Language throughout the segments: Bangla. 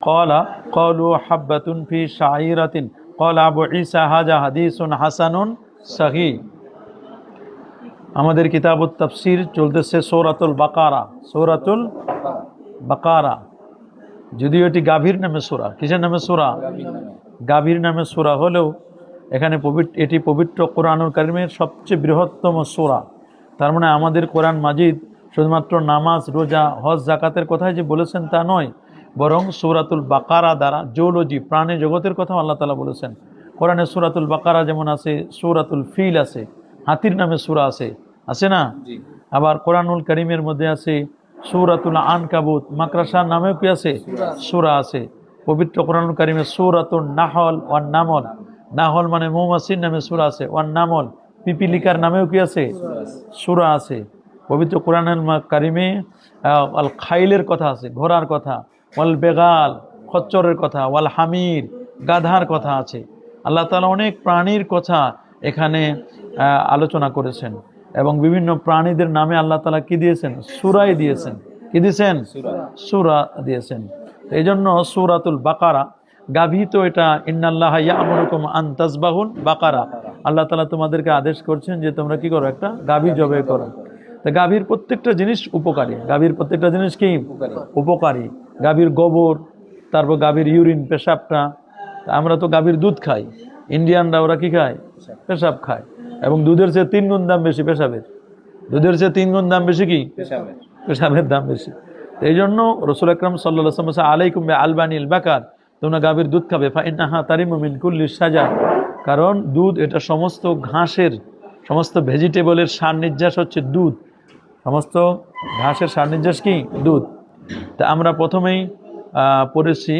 কলা কলু হাব্বাতুন ফি শাহিরাতিন কল আবু ইসা হাজা হাদিসুন হাসানুন সাহি আমাদের কিতাব তফসির চলতেছে সৌরাতুল বাকারা সৌরাতুল বাকারা। যদিও এটি গাভীর নামে সুরা, কিসের নামে সুরা? গাভীর নামে সুরা হলেও এখানে পবিত্র এটি পবিত্র কোরআনুল কারিমের সবচেয়ে বৃহত্তম সুরা। তার মানে আমাদের কোরআন মাজিদ শুধুমাত্র নামাজ, রোজা, হজ জাকাতের কথাই যে বলেছেন তা নয় বরং সুরাতুল বাকারা দ্বারা জৌলজি প্রাণী জগতের কথা আল্লাহ তালা বলেছেন। কোরআনে সুরাতুল বাকারা যেমন আছে সুরাতুল ফিল আছে হাতির নামে সুরা আছে। আছে না? আবার কোরআনুল করিমের মধ্যে আছে সুরাতুল আন কাবুত মাকরাসার নামেও কি আছে? সুরা আছে। পবিত্র কোরআনুল করিমে সৌরাতুল নাহল ওয়ান নামল। নাহল মানে মৌমাসির নামে সুরা আছে ওয়ান নামল। পিপিলিকার নামেও কি আছে? সুরা আছে। পবিত্র কোরআনুল মা- কারিমে আল খাইলের কথা আছে ঘোড়ার কথা। ওয়াল বেগাল, খচ্চরের কথা, ওয়াল হামির, গাধার কথা আছে। আল্লাহ তালা অনেক প্রাণীর কথা এখানে আলোচনা করেছেন এবং বিভিন্ন প্রাণীদের নামে আল্লাহ তালা কি দিয়েছেন? সুরাই দিয়েছেন। কি দিয়েছেন? সুরা দিয়েছেন। এই জন্য সুরাতুল বাকারা গাভী তো এটা, ইন্নাল্লাহ ইয়ামুরুকুম আন তাসবাহুল বাকারা। আল্লাহ তালা তোমাদেরকে আদেশ করছেন যে তোমরা কি করো? একটা গাভী জবে করো। তা গাভীর প্রত্যেকটা জিনিস উপকারী। গাভীর প্রত্যেকটা জিনিস কি? উপকারী। গাভীর গোবর তারপর গাভীর ইউরিন পেশাবটা। আমরা তো গাভীর দুধ খাই। ইন্ডিয়ানরা ওরা কি খায়? পেশাব খায়। এবং দুধের চেয়ে তিন গুণ দাম বেশি পেশাবের। দুধের চেয়ে তিন গুণ দাম বেশি কি? পেশাবের। দাম বেশি। এই জন্য রসুল আকরম সাল্লা আলাইকুম আলবানিল বেকার তোমরা গাভীর দুধ খাবে ফাইনাহা তারিমুমিন কুল্লি সাজা কারণ দুধ এটা সমস্ত ঘাসের সমস্ত ভেজিটেবলের সার নির্যাস হচ্ছে দুধ। সমস্ত ঘাসের সার নির্যাস কি? দুধ। তা আমরা প্রথমেই পড়েছি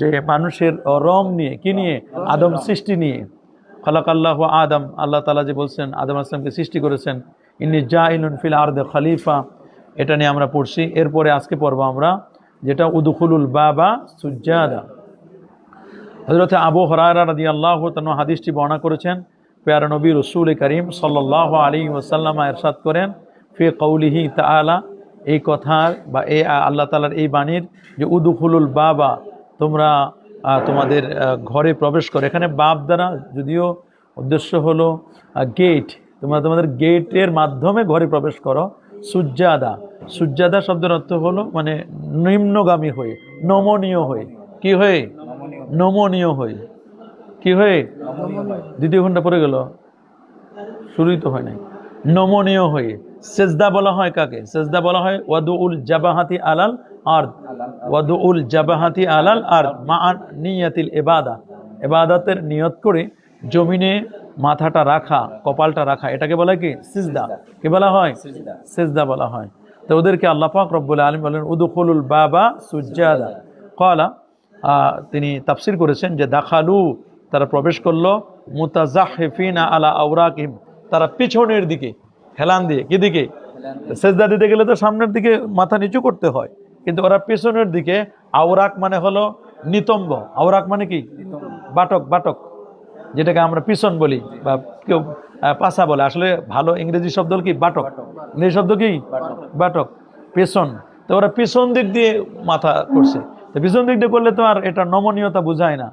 যে মানুষের রং নিয়ে, কি নিয়ে? আদম সৃষ্টি নিয়ে। খালাক আল্লাহ আদম, আল্লাহ তালা যে বলছেন, আদম আসলামকে সৃষ্টি করেছেন। ইনি জা ইলুন ফিল আর্দে খালিফা। এটা নিয়ে আমরা পড়ছি। এরপরে আজকে পড়ব আমরা, যেটা উদুখুলুল বাবা সুজাদা হজরত আবু হরারা রাদি আল্লাহ তান হাদিসটি বর্ণনা করেছেন, পেয়ারা নবী রসুল করিম সাল্লাহ আলী ওসাল্লামা এরশাদ করেন, ফে কৌলিহি তালা এই কথার বা এই আল্লাহ তালার এই বাণীর যে উদুখুলুল বাবা তোমরা তোমাদের ঘরে প্রবেশ করো। এখানে বাপ দ্বারা যদিও উদ্দেশ্য হলো গেট তোমরা তোমাদের গেটের মাধ্যমে ঘরে প্রবেশ করো। সুজ্জাদা সুজ্জাদা শব্দের অর্থ হলো মানে নিম্নগামী হয়ে নমনীয় হয়ে। কি হয়ে? নমনীয় হয়ে। কি হয়ে? দ্বিতীয় ঘণ্টা পরে গেল। শুরুই তো হয় নাই। নমনীয় হয়ে। সেজদা বলা হয় কাকে? সেজদা বলা হয় ওয়াদু উল জাবাহাতি আলাল আর ওয়াদু উল জাবাহাতি আলাল আর মা নিয়াতিল এবাদা এবাদাতের নিয়ত করে জমিনে মাথাটা রাখা কপালটা রাখা এটাকে বলা কি? সিজদা। কি বলা হয়? সিজদা। বলা হয়। তো ওদেরকে আল্লাহ পাক রব্বুল আলম বলেন উদুখুলুল বাবা সুজাদা কলা আহ, তিনি তাফসির করেছেন যে দাখালু তারা প্রবেশ করল মুতাজাহিফিনা আলা আউরাকিম তারা পিছনের দিকে, হেলান দিয়ে, কি দিকে? সেজদা দিতে গেলে তো সামনের দিকে মাথা নিচু করতে হয়। কিন্তু ওরা পেছনের দিকে, আওরাক মানে হলো নিতম্ব। আওরাক মানে কি? বাটক বাটক। যেটাকে আমরা পিছন বলি, বা কেউ পাছা বলে। আসলে ভালো ইংরেজি শব্দ কি? বাটক। ইংরেজি শব্দ কি? বাটক। পেছন। তো ওরা পিছন দিক দিয়ে মাথা করছে। তো পিছন দিক দিয়ে করলে তো আর এটা নমনীয়তা বোঝায় না।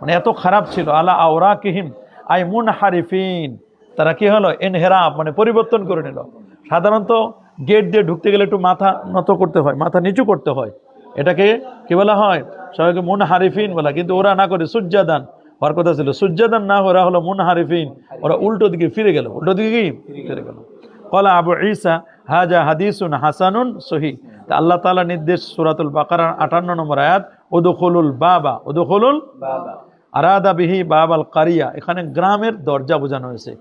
মানে এত খারাপ ছিল। আলা আওরা কিহিম আই মুন হারিফিন তারা কি হলো? এনহেরাপ মানে পরিবর্তন করে নিল। সাধারণত গেট দিয়ে ঢুকতে গেলে একটু মাথা নত করতে হয়, মাথা নিচু করতে হয়। এটাকে কি বলা হয়? সবাইকে মুন হারিফিন বলা কিন্তু ওরা না করে সূর্যাদান হওয়ার কথা ছিল সূর্যাদান না ওরা হলো মুন হারিফিন ওরা উল্টো দিকে ফিরে গেল। উল্টো দিকে কি? ফিরে গেল। কলা আবু ঈসা, হাজা হাদিসুন হাসানুন সহি আল্লাহ তাআলা নির্দেশ সূরাতুল বাকারার আটান্ন নম্বর আয়াত, উদখুলুল বাবা, উদখুলুল আরাদা বিহি বাবাল কারিয়া। এখানে গ্রামের দরজা বোঝানো হয়েছে।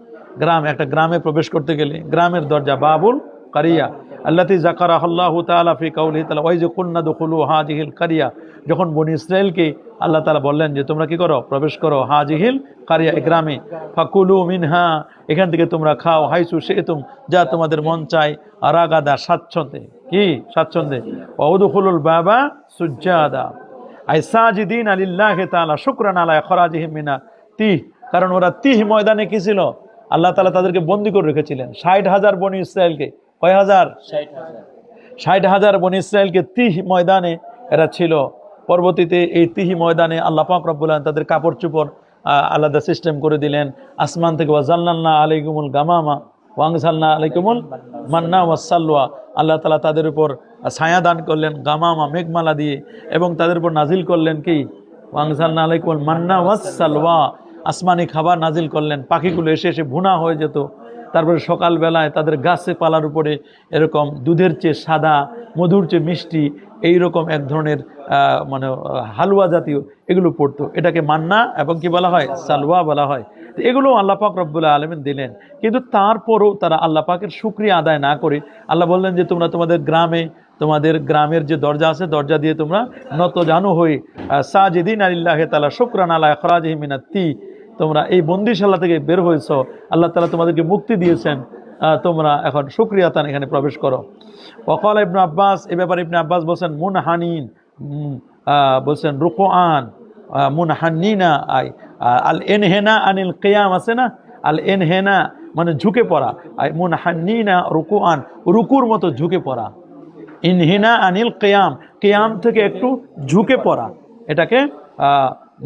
গ্রাম, একটা গ্রামে প্রবেশ করতে গেলে গ্রামের দরজা, বাবুল কারিয়া, আল্লাতি জাকারা আল্লাহ তাআলা ফি কাউলি তাআলা, ওয়াইজ কুন্না দুখুলু হাজিহিল কারিয়া। যখন বনি ইসরায়েলকে আল্লাহ তালা বললেন যে, তোমরা কি করো? প্রবেশ করো হাজিহিল কারিয়া গ্রামে। ফাকুলু মিনহা, এখান থেকে তোমরা খাও, হাইসু সেতুম যা তোমাদের মন চায়। আরাগাদা স্বাচ্ছন্দ্যে, কি স্বাচ্ছন্দ্যে? ওদুখুলুল বাবা সুজ্জাদা। আই সাজিদিন আলিল্লাহ তাআলা, শুকরান আলা খরাজিহিম মিনা তিহ। কারণ ওরা তিহ ময়দানে কি ছিল? আল্লাহ তালা তাদেরকে বন্দি করে রেখেছিলেন। ষাট হাজার বনি ইসরায়েলকে। কয় হাজার? ষাট হাজার। বনি ইসরায়েলকে তিহ ময়দানে এরা ছিল। পরবর্তীতে এই তিহি ময়দানে আল্লাহ পাক রব্বুল তাদের কাপড় চোপড় আলাদা সিস্টেম করে দিলেন। আসমান থেকে ওয়াজাল্লাল্লাহ আলাইকুমুল গামামা ওয়াংসাল্লাহ আলাইকুমুল মান্না ওয়াসাল্লা আল্লাহ তালা তাদের উপর ছায়া দান করলেন গামামা মেঘমালা দিয়ে। এবং তাদের উপর নাজিল করলেন কি? ওয়াংসাল্লাহ আলাইকুমুল মান্না ওয়াসাল্লা আসমানি খাবার নাজিল করলেন, পাখিগুলো এসে এসে ভুনা হয়ে যেত। তারপরে সকালবেলায় তাদের গাছে পালার উপরে এরকম দুধের চেয়ে সাদা, মধুর চেয়ে মিষ্টি এই রকম এক ধরনের মানে হালুয়া জাতীয় এগুলো পড়তো। এটাকে মান্না এবং কি বলা হয়? সালওয়া বলা হয়। তো এগুলো আল্লাহ পাক রব্বুল্লাহ আলমিন দিলেন। কিন্তু তারপরও তারা আল্লাহ পাকের সুক্রিয়া আদায় না করে আল্লাহ বললেন যে, তোমরা তোমাদের গ্রামে, তোমাদের গ্রামের যে দরজা আছে, দরজা দিয়ে তোমরা নত জানো হয়ে সাজেদিন আলিল্লাহ তালা শুক্রান আল্লাহ খরাজহিমিনাত্তি তোমরা এই বন্দিশালা থেকে বের হয়েছ, আল্লাহ তালা তোমাদেরকে মুক্তি দিয়েছেন তোমরা এখন সুক্রিয়া তান এখানে প্রবেশ করো। ওকল ইবনু আব্বাস, এ ব্যাপারে ইবনে আব্বাস বলছেন মুন হানিন বলছেন রুকো আন মুন হান্নিনা আই আল এনহেনা আনিল কেয়াম আছে না? আল এনহেনা মানে ঝুঁকে পড়া। আই মুন হান্নিনা রুকু আন রুকুর মতো ঝুঁকে পড়া। ইনহিনা আনিল কেয়াম কেয়াম থেকে একটু ঝুঁকে পড়া। এটাকে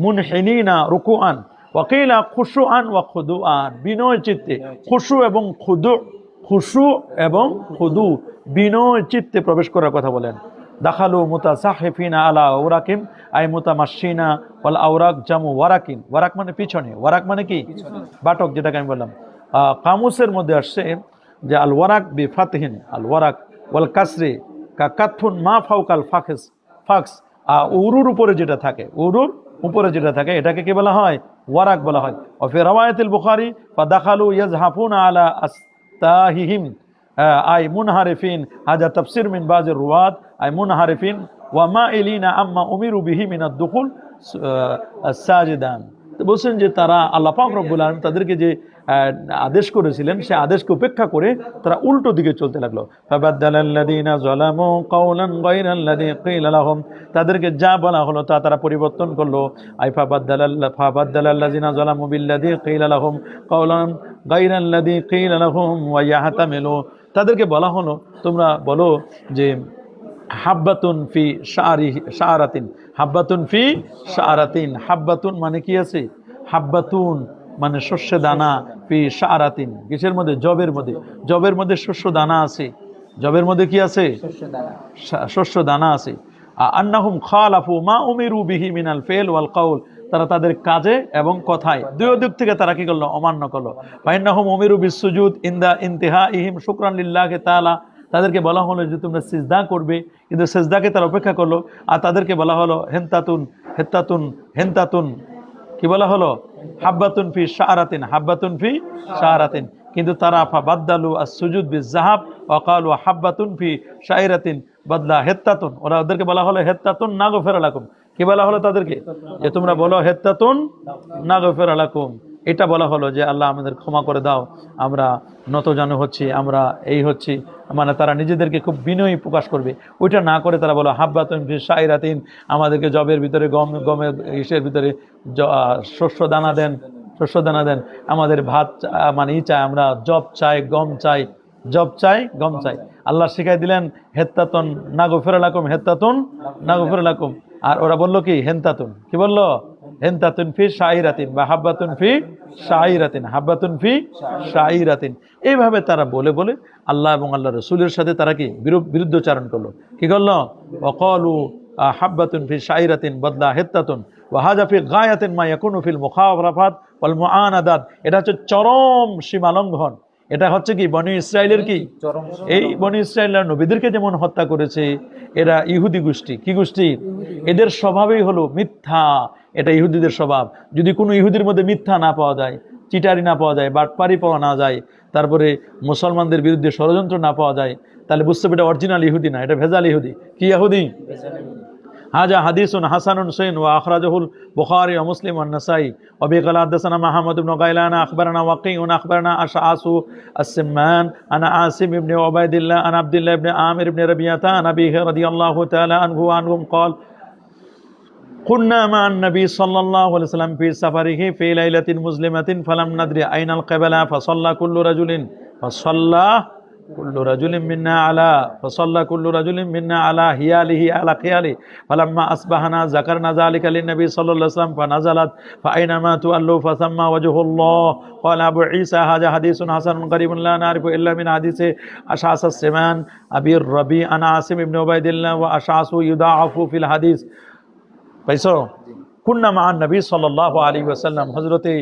মুনহিনা রুকু আন ওয়াকিলা খুশু আন ওয়া খুদু আন বিনয় চিত্তে। খুশু এবং খুদু খুশু এবং খুদু বিনয় চিত্তে প্রবেশ করার কথা বলেন। দাখালু মুতা সাহেফিনা আলা ওরাকিম আই মুতা মাসিনা ওয়াল আওরাক জামু ওয়ারাকিন। ওয়ারাক মানে পিছনে ওয়ারাক মানে কি? বাটক যেটাকে আমি বললাম। কামুসের মধ্যে আসছে যে আল ওয়ারাক বি ফাতহিন আল ওয়ারাক ওয়াল কাসরি কা কাথুন মা ফাউকাল ফাকেস ফাক্স উরুর উপরে যেটা থাকে উরুর উপরে যেটা থাকে এটাকে কি বলা হয়? ওয়ারাক বলা হয় অফি রওয়ায়াতিল বুখারি ফা দাখালু ইয়াজহাফুনা আলা আস্তাহিহিম আহ, আই মুনহারিফিন হাজা তাফসির মিন বাজের রুয়াদ আই মুনহারিফিন ওয়া মা ইলিনা আম্মা উমিরু বিহি মিনাদ দুখুল সাজিদান তো বলছেন যে তারা আল্লাহ পাক রব্বুল আলম তাদেরকে যে আদেশ করেছিলেন, সে আদেশকে উপেক্ষা করে তারা উল্টো দিকে চলতে লাগল। তাদেরকে যা বলা হলো তা তারা পরিবর্তন করল। আই ফাবাদ্দালাল্লা ফাবাদ্দালাল্লাযীনা যালামু বিল্লাযী ক্বিলা লাহুম কাওলান গায়রাল্লাযী ক্বিলা লাহুম ওয়া ইয়াহতামিলু, তাদেরকে বলা হলো, তোমরা বলো যে হাব্বাতুন ফি শারি শারাতিন হাব্বাতুন ফি শারাতিন হাব্বাতুন মানে কি আছে? হাব্বাতুন মানে শস্য দানা ফি শারাতিন কিসের মধ্যে? জবের মধ্যে। জবের মধ্যে শস্য দানা আছে। জবের মধ্যে কি আছে? শস্য দানা। আছে। আন্নাহুম খালাফু মা উমিরু বিহি মিনাল ফেল ওয়াল কাউল। তারা তাদের কাজে এবং কথায়। দুই দিক থেকে তারা কি করল? অমান্য করল। ফাইন্নাহুম উমিরু বিসুজুদ ইন্দা ইন্তিহা ইহিম শুকরান লিল্লাহি তাআলা তাদেরকে বলা হলো যে তোমরা সিজদা করবে, কিন্তু সিজদাকে তারা অপেক্ষা করল। আর তাদেরকে বলা হলো, হেন্তাতুন হেত্তাতুন হেন্তাতুন। কি বলা হলো? হাব্বাতুন ফি শাহরাতিন হাব্বাতুন ফি শাহরাতিন কিন্তু তারা, ফা বাদ্দালু আর সুজুদ বি জাহাব ওকালু হাব্বাতুন ফি শাহরাতিন বদলা হেত্তাতুন। ওরা ওদেরকে বলা হলো, হেত্তাতুন না গোফের আলাকুম কি বলা হলো তাদেরকে? যে তোমরা বলো, হেত্তাতুন না গোফের আলাকুম এটা বলা হলো যে আল্লাহ আমাদের ক্ষমা করে দাও, আমরা নত জানু হচ্ছি, আমরা এই হচ্ছি। মানে তারা নিজেদেরকে খুব বিনয়ী প্রকাশ করবে। ওইটা না করে তারা বলো, হাব্বাতুন ফি শাহরাতিন আমাদেরকে জবের ভিতরে গম, গমের ইসের ভিতরে শস্য দানা দেন, শস্য দানা দেন। আমাদের ভাত মানে ই চাই, আমরা জব চাই, গম চাই, জব চাই, গম চাই। আল্লাহ শিখাই দিলেন, হেত্তাতন নাগো গফের লাকুম হেত্তাতুন না গফের লাকুম আর ওরা বলল কি, হেন্তাতুন। কি বলল? হেন্তাতুন ফি শাহিরাতিন বা হাব্বাতুন ফি শাহিরাতিন হাব্বাতুন ফি শাহিরাতিন এইভাবে তারা বলে বলে আল্লাহ এবং আল্লাহ রসুলের সাথে তারা কি বিরু- বিরুদ্ধচারণ করল? কি করল? অকলু হাব্বাতুন ফি শাহিরাতিন বদলা হেত্তাতুন ওয়াহাজা ফি গায়াতিন মা ইয়াকুনু ফিল মুখারাফাত ওয়াল মুআনাদাত। এটা হচ্ছে চরম সীমালঙ্ঘন। এটা হচ্ছে কি বনি ইসরায়েলের কি? এই বনি ইসরায়েলরা নবীদেরকে যেমন হত্যা করেছে এরা ইহুদি গোষ্ঠী। কি গোষ্ঠী? এদের স্বভাবই হলো মিথ্যা। এটা ইহুদিদের স্বভাব। যদি কোনো ইহুদির মধ্যে মিথ্যা না পাওয়া যায় চিটারি না পাওয়া যায় বাটপারি পাওয়া না যায় তারপরে মুসলমানদের বিরুদ্ধে ষড়যন্ত্র না পাওয়া যায় তাহলে বুঝতে এটা অরিজিনাল ইহুদি না এটা ভেজাল ইহুদি। কি ইহুদি। هذا حديث حسن سين واخرجه البخاري ومسلم والنسائي وبه قال حدثنا محمد بن غيلان اخبرنا وقيع اخبرنا اشعاص السمان انا عاصم بن عبيد الله انا عبد الله بن عامر بن ربيعه عن ابيه رضي الله تعالى عنه وعنهم قال كنا مع النبي صلى الله عليه وسلم في سفره في ليلة مظلمة فلم ندري أين القبلة فصلى كل رجل فصلى كل رجل منا على فصلى كل رجل منا على هياله على خياله فلما أصبحنا ذكرنا ذلك للنبي صلى الله عليه وسلم فنزلت فأينما تولوا فثم وجه الله قال أبو عيسى هذا حديث حسن غريب لا نعرف إلا من حديث أشعث السمان أبي الربيع عن عاصم بن عبيد الله وأشعث يضاعف في الحديث পাইছো কুন্না মান নবী সাল্লাহ আলী ওয়াসাল্লাম হজরতে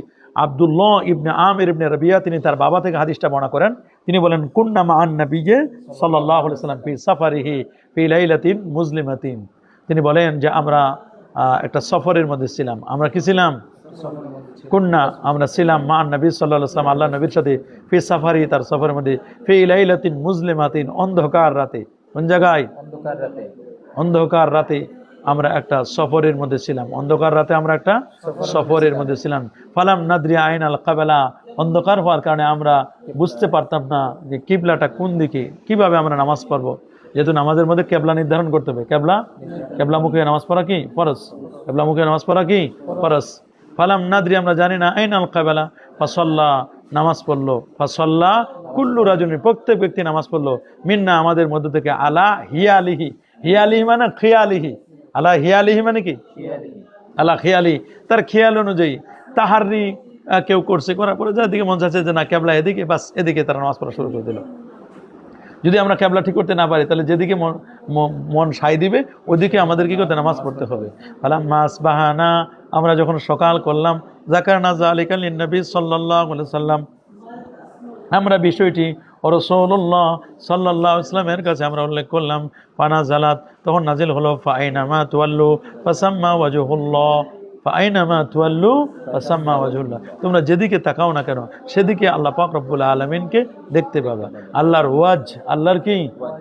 আবদুল্লাহ ইবনে আমির ইবনে রবিয়া তিনি তার বাবা থেকে হাদিসটা বর্ণনা করেন। তিনি বলেন কুন্না মান নবীজে সাল্লাহ সাল্লাম ফি সাফারিহি ফি লাইলাতিন মুসলিমাতিন। তিনি বলেন যে আমরা একটা সফরের মধ্যে ছিলাম। আমরা কি ছিলাম? কুন্না আমরা ছিলাম মান নবী সাল্লাহ সাল্লাম আল্লাহ নবীর সাথে ফি সাফারি তার সফরের মধ্যে ফি লাইলাতিন মুসলিমাতিন অন্ধকার রাতে। কোন জায়গায়? অন্ধকার রাতে। অন্ধকার রাতে। আমরা একটা সফরের মধ্যে ছিলাম। অন্ধকার রাতে আমরা একটা সফরের মধ্যে ছিলাম। ফালাম নাদরি আইন আল কাবেলা। অন্ধকার হওয়ার কারণে আমরা বুঝতে পারতাম না যে কিবলাটা কোন দিকে, কীভাবে আমরা নামাজ পড়ব। যেহেতু নামাজের মধ্যে কেবলা নির্ধারণ করতে হবে। কেবলা কেবলা মুখে নামাজ পড়া কি? ফরস কেবলা মুখে নামাজ পড়া কি? ফরস ফালাম নাদরি, আমরা জানি না আইন আল কাবেলা। ফাসল্লা, নামাজ পড়ল। ফাসল্লা, কুল্লু রাজনী প্রত্যেক ব্যক্তি নামাজ পড়ল। মিন্না আমাদের মধ্যে থেকে আলা হিয়ালিহি। হিয়ালিহি মানে খিয়ালিহি। আলা হিয়ালিহি মানে কি? আলা খিয়ালি। তার খেয়াল অনুযায়ী তাহারি কেউ করছে, করার পরে যার দিকে মন চাচ্ছে যে না, ক্যাবলা এদিকে, বাস এদিকে তারা নামাজ পড়া শুরু করে দিল। যদি আমরা ক্যাবলা ঠিক করতে না পারি, তাহলে যেদিকে মন সাই দিবে, ওদিকে আমাদের কি করতে, নামাজ পড়তে হবে। ফালাম মাস বাহানা আমরা যখন সকাল করলাম জাকার না জালিকাল নবী সাল্লাহ সাল্লাম আমরা বিষয়টি রসৌল্লাহ সাল্লাহ ইসলামের কাছে আমরা উল্লেখ করলাম পানা জালাত তখন নাজিল হলো ফাইনামা তুয়াল্লু ফাসাম্মা ওয়াজহুল্লাহ ফাইনামা তুয়াল্লু ফাসাম্মা ওয়াজহুল্লাহ। তোমরা যেদিকে তাকাও না কেন, সেদিকে আল্লাহ পাক রব্বুল আলমিনকে দেখতে পাবা। আল্লাহর ওয়াজ, আল্লাহর কি?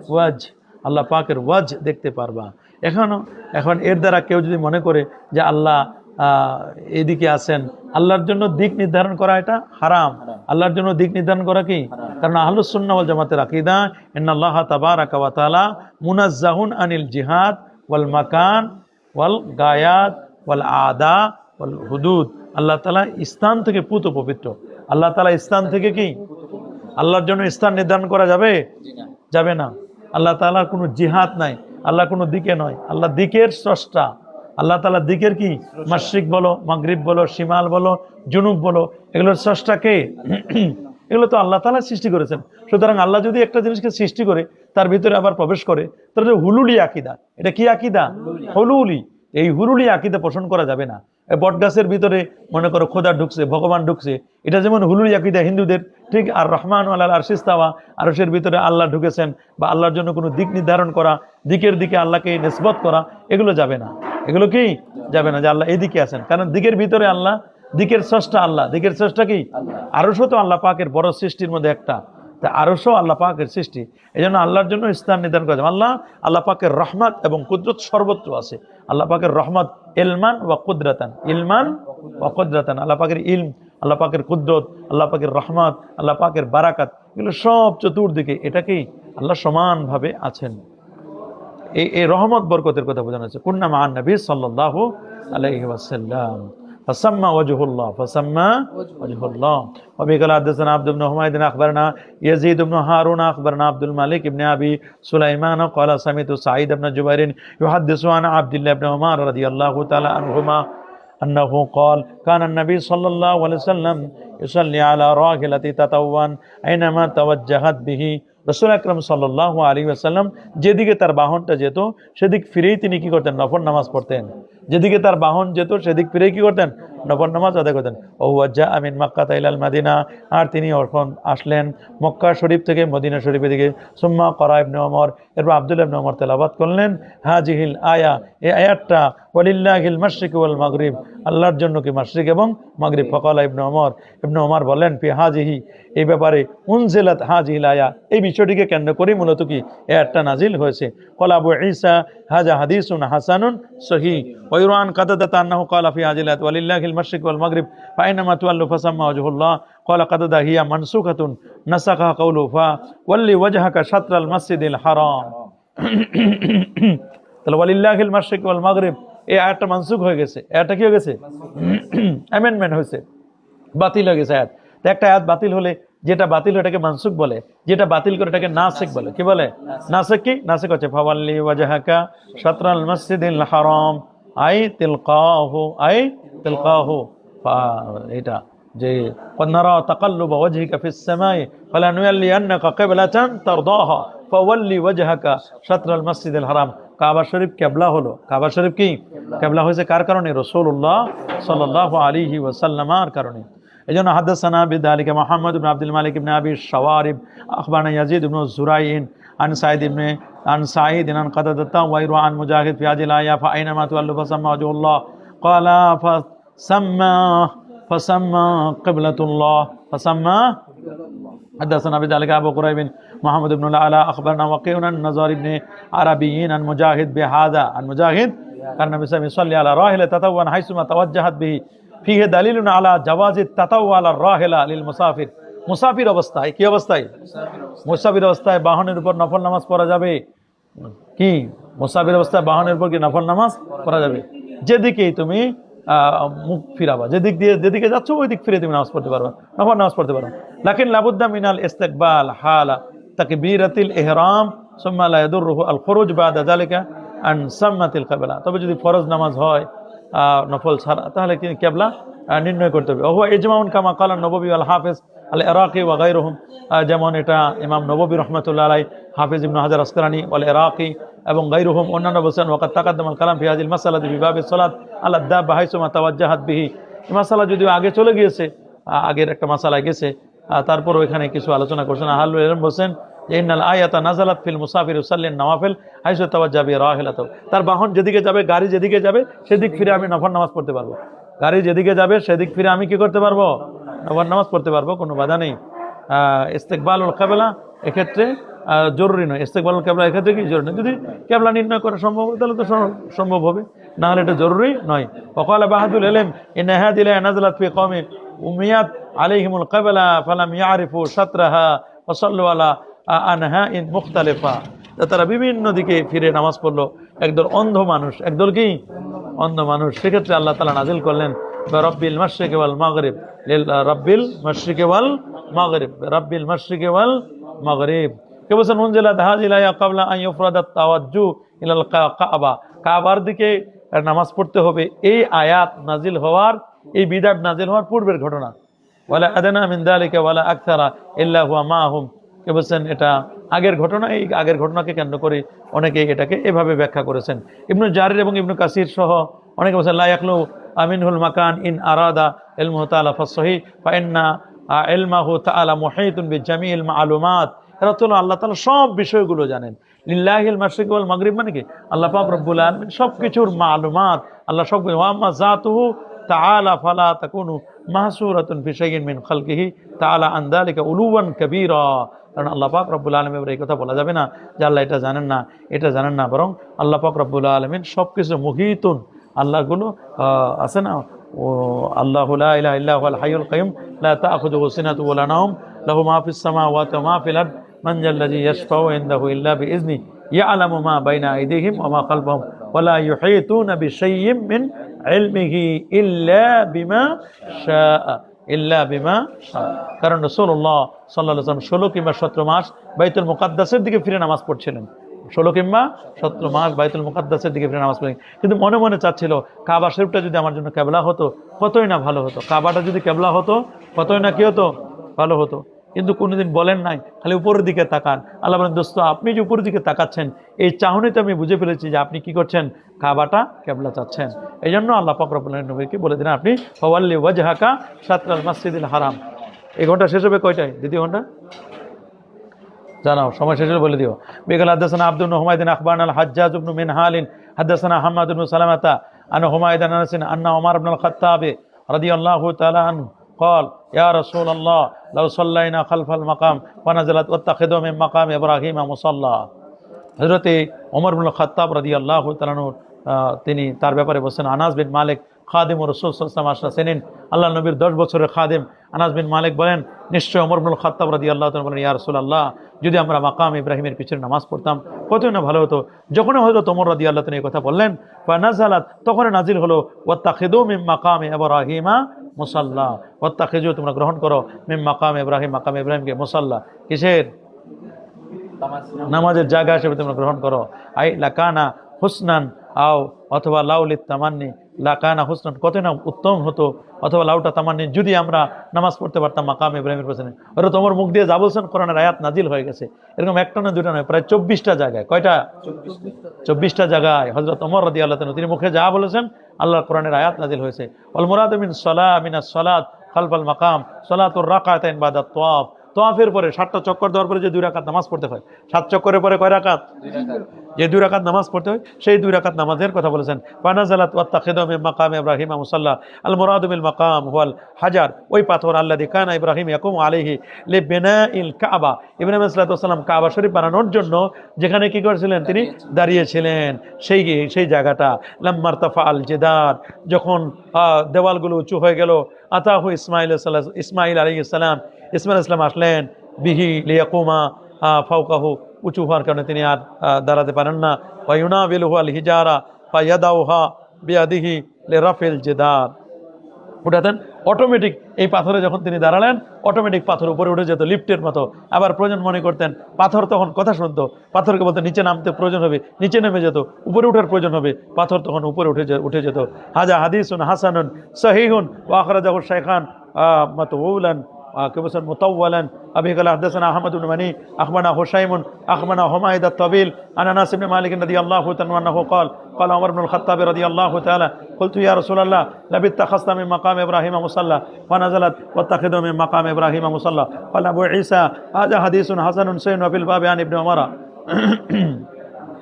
ওয়াজ। আল্লাহ পাকের ওয়াজ দেখতে পারবা। এখনও এখন এর দ্বারা কেউ যদি মনে করে যে আল্লাহ এদিকে আছেন। আল্লাহর জন্য দিক নির্ধারণ করা এটা হারাম। আল্লাহর জন্য দিক নির্ধারণ করা কি? কারণ আহলুসুন্না ওয়াল জামাতের আকিদা, ইন্নাল্লাহ তাবারাকা ওয়া তাআলা মুনাজ্জাহুন আনিল জিহাদ ওয়াল মাকান ওয়াল গায়াত ওয়াল আদা ওয়াল হুদুদ। আল্লাহ তালা স্থান থেকে পুত পবিত্র। আল্লাহ তালা স্থান থেকে কি? আল্লাহর জন্য স্থান নির্ধারণ করা যাবে? যাবে না। আল্লাহ তাআলার কোনো জিহাদ নাই। আল্লাহ কোনো দিকে নয়। আল্লাহ দিকের স্রষ্টা। আল্লাহ তালা দিকের কি? মাসিক বলো মাগরীব বলো সীমাল বলো জুনুব বলো এগুলোর স্রষ্টা কে? এগুলো তো আল্লাহ তালা সৃষ্টি করেছেন। সুতরাং আল্লাহ যদি একটা জিনিসকে সৃষ্টি করে তার ভিতরে আবার প্রবেশ করে তাহলে হুলুলি আকিদা। এটা কি আকিদা? হুলুলি। এই হুলুলি আকিদা পোষণ করা যাবে না। বটগাছের ভিতরে, মনে করো, খোদা ঢুকছে, ভগবান ঢুকছে। এটা যেমন হুলুলি আকিদা হিন্দুদের, ঠিক আর রহমান আল্লাহ আর শিস্তাওয়া আরসের ভিতরে আল্লাহ ঢুকেছেন বা আল্লাহর জন্য কোনো দিক নির্ধারণ করা, দিকের দিকে আল্লাহকে নিসবত করা, এগুলো যাবে না। এগুলো কি? যাবে না যে আল্লাহ এদিকে আছেন। কারণ দিকের ভিতরে আল্লাহ, দিকের স্রষ্টা আল্লাহ। দিকের স্রষ্টা কি? আরশও তো আল্লাহ পাকের বড় সৃষ্টির মধ্যে একটা। তা আরশও আল্লাহ পাকের সৃষ্টি। এই জন্য আল্লাহর জন্য স্থান নির্ধারণ করা যায়। আল্লাহ আল্লাহ পাকের রহমত এবং কুদরত সর্বত্র আছে। আল্লাহ পাকের রহমত ইলমান ওয়া কুদরাতান। ইলমান ওয়া কুদরাতান। আল্লাহ পাকের ইলম, আল্লাহ পাকের কুদরত, আল্লাহ পাকের রহমত, আল্লাহ পাকের বারাকাত, এগুলো সব চতুর্দিকে এটাকেই আল্লাহ সমানভাবে আছেন। এই এই রহমত বরকতের কথা বোঝানো হচ্ছে কুন্না মান নবী সাল্লাল্লাহু আলাইহি ওয়াসাল্লাম। فسمى وجه الله فسمى وجه الله. وبه قال حدثنا عبد بن حميد أخبرنا يزيد بن هارون أخبرنا عبد الملك بن أبي سليمان قال سمعت سعيد بن جبير يحدث عن عبد الله بن عمر رضي الله تعالى عنهما أنه قال كان النبي صلى الله عليه وسلم يصلي على راحلة تطوعا أينما توجهت به রসুল আকরম সাল্লাহ আলী আসাল্লাম যেদিকে তার বাহনটা যেত, সেদিক ফিরেই তিনি কি করতেন? নফর নামাজ পড়তেন। যেদিকে তার বাহন যেত, সেদিক ফিরেই কি করতেন? নফর নামাজ আদায় করতেন। ওয়াজ্জা আমিন মক্কা তাইলাল মাদিনা, আর তিনি এখন আসলেন মক্কা শরীফ থেকে মদিনা শরীফের দিকে। সুম্মা করা ইবনে ওমর, এরপর আব্দুল ইবনে ওমর তেলাবাদ করলেন। হাজিহিল আয়া, এই আয়াতটা ওয়ালিল্লাহিল মাশরিক ওয়াল মাগরিব। আল্লাহর জন্য কি মাশরিক এবং মাগরিব? ফকালা ইবনে ওমর। ইবনে ওমর বলেন ফি হাজিহি এই ব্যাপারে উনজিলাত হাজিহিল আয়া এই বিষয়টিকে কেন্দ্র করেই মূলত কি এ একটা নাজিল হয়েছে। কলা আবু ঈসা হাজা হাদিসুন হাসানুন সহি ওয়ুরান কাদাদাত আন্নাহু ক্বালা ফি হাজিলাত ওয়ালিল্লাহিল মাশরিক ওয়াল মাগরিব ফাইনামা তুয়াল্লু ফাসাম্মা ওয়াজহুল্লাহ ক্বালা কাদাদা হিয়া মানসুখাতুন নাসাখা কাউলু ফা ওয়াল্লি ওয়াজহাকা শাতরাল মাসজিদিল হারাম তাহলে ওয়ালিল্লাহিল মাশরিক ওয়াল মাগরিব এই আয়াতটা মানসুখ হয়ে গেছে। আয়াতটা কি হয়ে গেছে? অ্যামেন্ডমেন্ট হয়েছে। বাতিল হয়ে গেছে আয়াত। তো একটা আয়াত বাতিল হলে যেটা বাতিল ওটাকে মানসুক বলে, যেটা বাতিল করে ওটাকে নাসিক বলে। কি বলে? নাসিক কি? নাসিক হচ্ছে ফাওয়াল্লি ওয়াজহাকা শাতরাল মাসজিদিল হারাম, আই তিলকাহু আই তিলকাহু। এটা যে কন্নারা তাকাল্লুবা ওয়াজহিকা ফিস সামাই, ফালানুয়াল্লিয়ান্নাকা কিবলাতান তারদাহা, ফাওয়াল্লি ওয়াজহাকা শাতরাল মাসজিদিল হারাম। কাবা শরীফ কেবলা হলো কাবা শরীফ কি কেবলা হয়েছে কার কারণে রাসূলুল্লাহ সাল্লাল্লাহু আলাইহি ওয়াসাল্লামার কারণে এজন্য হাদাসানা বিদালিকা মুহাম্মদ ইবনে আব্দুল মালিক ইবনে আবি শাওয়ারিব আখবারনা ইয়াজিদ ইবনে জুরাইন عن سعيد بن عن سعيد عن قتادة وغيره عن مجاهد في هذه الآية فأينما تولوا فسمى وجه الله قال فسمى فسمى قبلة الله فسمى حدثنا بذلك أبو قريب মোহাম্মদ ইবনুল আলা আকবর নামকিউনান নজর ইবনে আরাবিন আন মুজাহিদ বেহাদা আন মুজাহিদ, কারণ নবী সাল্লাল্লাহু আলাইহি ওয়াসাল্লাম রাহিলা তাতাওয়ান হাইসুমা তাওয়াজ্জাহাত বিহি, ফিহে দালিলুন আলা জাওয়াজি তাতাওয়া আলা রাহিলা লিল মুসাফির। মুসাফির অবস্থায়, কি অবস্থায়? মুসাফির অবস্থায় বাহনের উপর নফল নামাজ পড়া যাবে। কি? মুসাফির অবস্থায় বাহনের উপর কি নফল নামাজ পড়া যাবে? যেদিকেই তুমি মুখ ফিরাবা, যেদিক দিয়ে, যেদিকে যাচ্ছ ওই দিক ফিরে তুমি নামাজ পড়তে পারবা, নফল নামাজ পড়তে পারবা। লাকিন লাবুদ্দা মিনাল ইস্তেকবাল হালা। তাকে বীরাতিল এহরাম সুম্মা লা ইয়াদুররুহু আল খুরুজ বাদা যালিকা আন সাম্মাতিল কাবলা। তবে যদি ফরজ নামাজ হয় নফল ছাড়া তাহলে কি কেবলা নির্ণয় করতে হবে। ওহুয়া ইজমাউন কামা কালা নববী আল হাফেজ আল এরাকি ওয়া গায়রুহুম। আহ, যেমন এটা ইমাম নববী রহমতুল্লাহ আলাই হাফিজ ইবনু হাজার আসকারানি ওয়াল এরাকি এবং গাইরুহুম অন্যান্য বলছেন ওয়াকাত তাকাদ্দাম আল কালাম ফিয়াজিল মাসালাদ বিবাবে সলাত আল্লাহ দাব বাহাইসুমা তাওয়াজ্জাহাত বিহি। এই মাসালা যদিও আগে চলে গিয়েছে আগের একটা মাসালা গেছে তারপর ওইখানে কিছু আলোচনা করছেন। আহাল এরম বলছেন ইন্নাল আয়াতা নাজালাত ফিল মুসাফির উসাল্লিন নওয়াফিল হাইসু তাওয়াজ্জাবি রাহিলাত তার বাহন যেদিকে যাবে, গাড়ি যেদিকে যাবে, সেদিক ফিরে আমি নফল নামাজ পড়তে পারব। গাড়ি যেদিকে যাবে, সেদিক ফিরে আমি কি করতে পারব? নফল নামাজ পড়তে পারব, কোনো বাধা নেই। ইস্তেকবালুল কাবেলা এক্ষেত্রে জরুরি নয়। ইস্তেকবালুল কাবলা এক্ষেত্রে কি? জরুরি নয়। যদি কেবলা নির্ণয় করা সম্ভব হয়, তাহলে তো সম্ভব হবে। না হলে এটা জরুরি নয়। ওকাল বাহাদুল এলেম এ ইনাহাদিল নাজালাত ফি কওমি উমিয়াত আলাইহিমুল কাবলা ফালাম ইয়ারিফু সাতরাহা ওয়াসাল্লু আনহা ইন মুখতালিফা। তারা বিভিন্ন দিকে ফিরে নামাজ পড়ল। একদল অন্ধ মানুষ। একদল কি? অন্ধ মানুষ। সেক্ষেত্রে আল্লাহ তালা নাজিল করলেন রব্বিল মাশরিক ওয়াল মাগরিব। রব্বিল মাশরিক মাগরিব। রব্বিল মাশরিক মাগরিব। কে বলছেন উনজিলা দাহাজিলা কাবলা আন ইউফরাদাত তাওয়াজ্জু ইলাল কাবা কাবার দিকে নামাজ পড়তে হবে। এই আয়াত নাজিল হওয়ার এই বিদাত নাজিল হওয়ার পূর্বের ঘটনা। ওয়ালা আদানা দালিকা কে বলছেন, এটা আগের ঘটনা, এই আগের ঘটনাকে কেন্দ্র করে অনেকে এটাকে এভাবে ব্যাখ্যা করেছেন। ইবনু জারির এবং ইবনু কাসির সহ অনেকে বলছেন আমিনহুল মাকান ইন আরাদা ইলমুহু তাআলা ফাসহি ফা ইন্না ইলমাহু তাআলা মুহিতুন বিজামিল এরা তো আল্লাহ তাআলা সব বিষয়গুলো জানেন। লিল্লাহিল মাগরিব মানে কি? আল্লাহ পাক রব্বুল সব কিছুর মালুমাত। আল্লাহ সব তাআলা ফালা তাকুনু মাহসুরাতুন ফি শাইইন মিন খালকিহি তাআলা আন যালিকা উলুওয়ান কাবীরা। কারণ আল্লাহ পাক রব্বুল আলমী এই কথা বলা যাবে না যে আল্লাহ এটা জানেন না, এটা জানেন না, বরং আল্লাহ পাক রব্বুল আলমিন সব কিছু মুহিতুন। আল্লাহগুলো আছে না? ও, আল্লাহ ইলাহা ইল্লা হুয়াল হাইয়ুল কাইয়ুম, লা তাখুযুহু সিনাতুন ওয়া লা নাওম, লাহু মা ফিস সামাওয়াতি ওয়া মা ফিল আরদ। মান জাল্লাযী ইয়াশফাউ ইনদাহু ইল্লা মা বাইনা আইদিহিম ওয়া মা খালফাহুম, ওয়া লা ইউহীতুনা বিশাইয়্যিন মিন ইলমিহি ইল্লা বিমা শাআ ইল্লা বিমা শাআ। কারণ রসুল্লাহ সাল্লাহ সাল্লাম ষোলো কিংবা সতেরো মাস বাইতুল মুকাদ্দাসের দিকে ফিরে নামাজ পড়ছিলেন। ষোলো কিংবা সতেরো মাস বাইতুল মুকাদ্দাসের দিকে ফিরে নামাজ পড়েন। কিন্তু মনে মনে চাচ্ছিল, কাবা শরীফটা যদি আমার জন্য কেবলা হতো, কতই না ভালো হতো? কাবাটা যদি কেবলা হতো, কতই না কি হতো? ভালো হতো। কিন্তু কোনোদিন বলেন নাই, খালি উপরের দিকে তাকান। আল্লাহ বলেন, দোস্ত, আপনি যে উপরের দিকে তাকাচ্ছেন, এই চাহনিতে আমি বুঝে ফেলেছি যে আপনি কি করছেন? কাবাটা কেবলা চাচ্ছেন। এই জন্য আল্লাহ পাকরবুল্লাহ নবীকে বলে দিলেন, আপনি ফওয়াল্লি ওয়াজহাকা সাতরাল মাসজিদুল হারাম। এই ঘণ্টা শেষ হবে কয়টায়? দ্বিতীয় ঘণ্টা? জানাও, সময় শেষ বলে দিও। বিকাল হাদাসানা আব্দুল হুমায়দিন আখবান আল হাজ্জাজ ইবনু মিনহালিন হাদাসানা হাম্মাদ সালামাতা, আন হুমায়দান আন্না ওমর ইবনে আল খাত্তাব রাদিয়াল্লাহু তাআলা আনহু। قال يا رسول الله لو صلينا خلف المقام ونزلت واتخذوا من مقام ابراهيم مصلى হজরতে ওমর বিন খাত্তাব রাদি আল্লাহ তালানুর তিনি তার ব্যাপারে বলছেন আনাস বিন মালিক খাদিম ও রসুল সাল্লাম আশরা সেনিন আল্লাহ নবীর দশ বছরের খাদিম আনাস বিন মালিক বলেন নিশ্চয় ওমর বিন খাত্তাব রাদি আল্লাহ বলেন, ইয়া রসুল আল্লাহ যদি আমরা মাকাম ইব্রাহিমের পিছনে নামাজ পড়তাম কতই না ভালো হতো। যখন হজরত ওমর রাদি আল্লাহ এই কথা বললেন? বা নাজালাত তখন নাজিল হলো ওয়াত্তা খেদুম ইম মাকাম ইব্রাহিমা মুসাল্লা হত্যা খেজু তোমরা গ্রহণ করো মিম মাকাম ইব্রাহিম, মাকাম ইব্রাহিমকে মুসাল্লা। কিসের? নামাজের জায়গা হিসেবে তোমরা গ্রহণ করো। আই লাকানা হুসনান, আও অথবা লাউলিত তামান্নি লাকানা হুসনান কত না উত্তম হতো, অথবা লাউটা তামান্নি, যদি আমরা নামাজ পড়তে পারতাম মাকাম ইব্রাহিমের পেছনে। ওরা তোমার মুখ দিয়ে যা বলছেন কোরআনের আয়াত নাজিল হয়ে গেছে। এরকম একটা না দুটা নয়, প্রায় চব্বিশটা জায়গায়। কয়টা? চব্বিশটা জায়গায়। হজরত অমর রদি আল্লাহ তিনি মুখে যা বলেছেন আল্লাহ কোরআনের আয়াত নাজিল হয়েছে। অল মুরাদ মিন সলা মিনা সলাত খালফাল মাকাম, সলাতুর রাকাতাইন বাদা তোয়াফ তোয়াফের পরে সাতটা চক্কর দেওয়ার পরে যে দুই রাকাত নামাজ পড়তে হয়। সাত চক্করের পরে কয় রাকাত? যে দুই রাকাত নামাজ পড়তে হয় সেই দুই রাকাত নামাজের কথা বলেছেন। পানাজালাত ওয়াত্তাখিদু মাকাম ইব্রাহিম মুসাল্লা আল মুরাদু মিল মাকাম হুয়াল হাজার। ওই পাথর আল্লাহ কানা ইব্রাহিম ইয়াকুম লে বেনা ইল কাবা ইব্রাহিম সাল্লাম কাবা শরীফ বানানোর জন্য যেখানে কি করেছিলেন তিনি? দাঁড়িয়েছিলেন। সেই সেই জায়গাটা লাম্মার তাফা আল জেদার যখন দেওয়ালগুলো উঁচু হয়ে গেল আতাহু ইসমাইল ইসমাইল আলী ইসলাম ইসমাইল ইসলাম আসলেন, বিহি লিয়াকুমা ফাউকাহু উঁচু হওয়ার কারণে তিনি আর দাঁড়াতে পারেন না। ওয়ুনা বিলহু আল হিজারা ফাইয়াদাউহা বিয়াদিহি লে রাফেল জেদার উঠাতেন অটোমেটিক এই পাথরে যখন তিনি দাঁড়ালেন অটোমেটিক পাথর উপরে উঠে যেত লিফটের মতো। আবার প্রয়োজন মনে করতেন, পাথর তখন কথা শুনতো, পাথরকে বলতে নিচে নামতে প্রয়োজন হবে, নিচে নেমে যেত, উপরে ওঠার প্রয়োজন হবে। পাথর তখন উপরে উঠে উঠে যেত। হাজা হাদিসুন হাসানুন, সহিহুন ওয়াখরাজাহুর শেখান মাতউলান كبسا مطولا أبي قال حدثنا أحمد بن مني أخبرنا هشيم أخبرنا حميد الطويل عن أنس بن مالك رضي الله تعالى عنه قال قال عمر بن الخطاب رضي الله تعالى قلت يا رسول الله لبت اتخذت من مقام إبراهيم مصلى ونزلت واتخذوا من مقام إبراهيم مصلى قال أبو عيسى هذا حديث حسن سين وفي الباب عن ابن عمر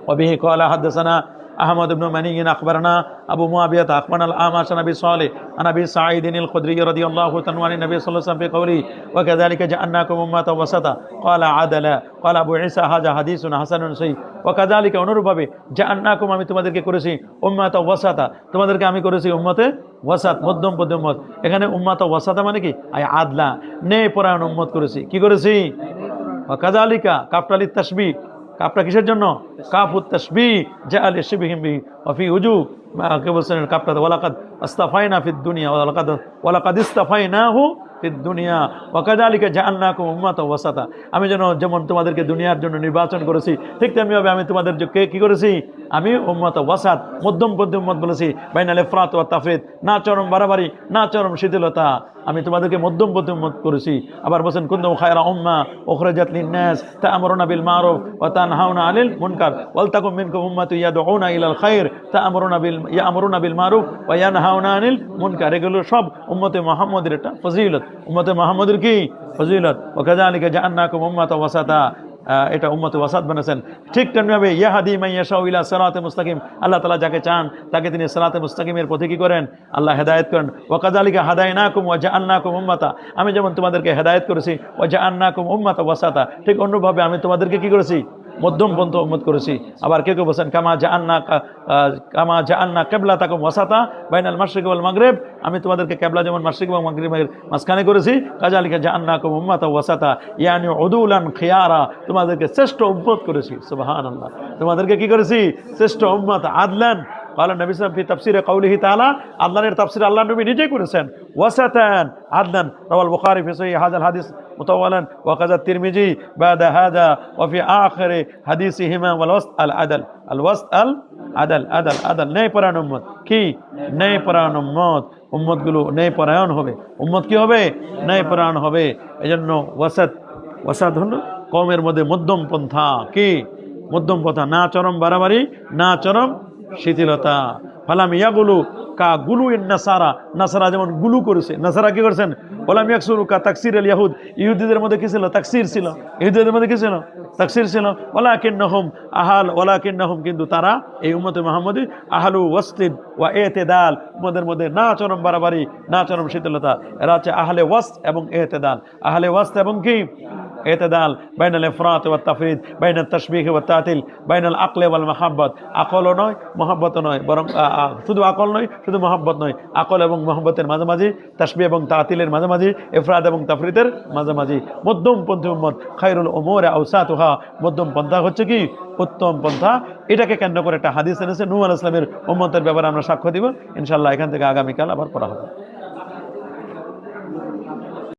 وبه قال حدثنا আহমদ ইবনু মানিয়িন আকবরনা আবু মুআবিয়াত আকমান আল আমাশ নবী সালে নবী সাঈদিন আল খুদরি রাদিয়াল্লাহু তাআলা নবী সাল্লাল্লাহু আলাইহি ওয়া সাল্লাম ফি কওলি ওয়া কাযালিকা জাআন্নাকুম উম্মাতান ওয়াসাতা ক্বালা আদালা ক্বালা আবু ঈসা হাযা হাদিসুন হাসানুন সহিহ ওয়া কাযালিকা অনুরূপভাবে জাআন্নাকুম আমি তোমাদেরকে করেছি উম্মাতান ওয়াসাতা তোমাদেরকে আমি করেছি উম্মতে ওয়াসাত মধ্যম পদ্যমত এখানে উম্মাতা ওয়াসাতা মানে কি? আই আদলা নে পরায়ণ উম্মত করেছি, কি করেছি? ওয়া কাযালিকা কাফটালিত তাসবিহ কাপটা কিসের জন্য? কাপ উত্তসবি যা আল শিবিহিমবি অফি উজু কে বলছেন কাপটা ওয়ালাকাদ আস্তাফাইনা ফিদ দুনিয়া, ওয়ালাকাদ ওয়ালাকাদ ইস্তাফাইনাহু ফিদ দুনিয়া, ওয়া কাযালিকা জাআলনাকুম উম্মাতাও ওয়াসাতা। আমি যেন যেমন তোমাদেরকে দুনিয়ার জন্য নির্বাচন করেছি, ঠিক তেমনিভাবে আমি তোমাদের কে কি করেছি? আমি উম্মত ওয়াসাত, মধ্যম পদ্ধতি উম্মত বলেছি, বাইনাল ইফরাত ওয়া তাফরিদ না চরম বাড়াবাড়ি, না চরম শিথিলতা। আমি তোমাদেরকে মধ্যম পথে উম্মত করেছি। আবার বলছেন কুন্দম খায়রা উম্মা ওখরাজাত লিন্নাস, তা'মুরুনা বিল মারুফ ওয়া তানহাউনা আনিল মুনকার। ওয়াল তাকুম মিনকুম উম্মাতু ইয়াদউনা ইলাল খায়র, তা'মুরুনা বিল, ইয়ামুরুনা বিল মারুফ ওয়া ইয়ানহাউনা আনিল মুনকার। এগুলো সব উম্মতে মুহাম্মদের এটা ফজিলত। উম্মতে মুহাম্মদের কি ফজিলত? ওয়া কাযালিকা জাআলনাকুম উম্মাতাও ওয়াসাতা। আহ, এটা উম্মতে ওয়াসাত বানাছেন ঠিক তেমনিভাবে ইয়াহাদি মাইয়াশাউ ইলা সিরাতে মুস্তাকিম আল্লাহ তালা যাকে চান তাকে তিনি সিরাতে মুস্তাকিমের পথে কি করেন? আল্লাহ হেদায়েত করেন। ওয়া কাযালিকা হাদায়নাকুম ওয়া জাআলনাকুম উম্মাতা। আমি যেমন তোমাদেরকে হেদায়েত করেছি ওয়া জাআলনাকুম উম্মাতা ওয়াসাতা। ঠিক অন্যভাবে আমি তোমাদেরকে কি করেছি? মধ্যম পন্থ উম্মত করেছি। আবার কেউ কেউ বলছেন, কামা জাহান্না কা- কামা জাহান্না কেবলা তাকুম ওয়াসাতা বাইনাল মাসরিক ওয়াল মাগরেব। আমি তোমাদেরকে কেবলা যেমন মাসরিক এবং মাগরিবের মাঝখানে করেছি কাজালিকা জাআন্নাকুম উম্মাতা ওয়াসাতা, ইয়ানি উদুলান খিয়ারা। তোমাদেরকে শ্রেষ্ঠ উম্মত করেছি, সুবহানাল্লাহ। তোমাদেরকে কি করেছি? শ্রেষ্ঠ উম্মত আদলান। কাল নবী সালাম ফি তাফসিরে তালা আল্লাহ নবী নিজেই করেছেন। ওয়াসাতান আদনান, রওয়াল বুখারি ফি হাজাল হাদিস মুতাওয়ালান তিরমিজি ওয়াল আল আদল, আল আল আদল আদল আদল পরায়ণ উম্মত। কি? ন্যায় পরায়ণ উম্মত। উম্মতগুলো ন্যায় পরায়ণ হবে। উম্মত কি হবে? ন্যায় পরায়ণ হবে। এজন্য ওয়াসাত ওয়াসাত হলো কমের মধ্যে মধ্যম পন্থা। কি? মধ্যম পন্থা। না চরম বাড়াবাড়ি, না চরম শিথিলতা ফালাম ইয়াগুলু কা গুলু ইন নাসারা। নাসারা যেমন গুলু করেছে, নাসারা কি করেছেন? ওলাম ইয়াকসুরু কা তাকসির আল ইয়াহুদ। ইহুদিদের মধ্যে কি ছিল? তাকসির ছিল। ইহুদিদের মধ্যে কি ছিল? তাকসির ছিল। ওলা কিন্নহুম আহাল ওলা কিন্নহুম কিন্তু তারা এই উম্মতে মোহাম্মদী আহালু ওয়াসলিন ওয়া এতেদাল। উম্মদের মধ্যে না চরম বাড়াবাড়ি না চরম শীতলতা। এরা হচ্ছে আহলে ওয়াস্ত এবং এতেদাল। আহলে ওয়াস্ত এবং কি? اعتدال বাইনাল এফরাত والتفريط তাফরিদ বাইনাল তশবিহ بين তাতিল বাইনাল عقل আকলও নয় মহাব্বতও নয়, বরং শুধু আকল নয়, শুধু মহাব্বত নয়। আকল এবং মহাব্বতের মাঝামাঝি তাসবি এবং তাতিলের মাঝামাঝি এফরাদ এবং তাফরিদের মাঝামাঝি। মধ্যম পন্থা উম্মত খাইরুল ওমর আউসাতুহা মধ্যম পন্থা হচ্ছে কি? উত্তম পন্থা। এটাকে কেন্দ্র করে একটা হাদিস এনেছে নূর ইসলামের উম্মতের ব্যাপারে আমরা সাক্ষ্য দিব। ইনশাল্লাহ এখান থেকে আগামীকাল আবার পড়া হবে।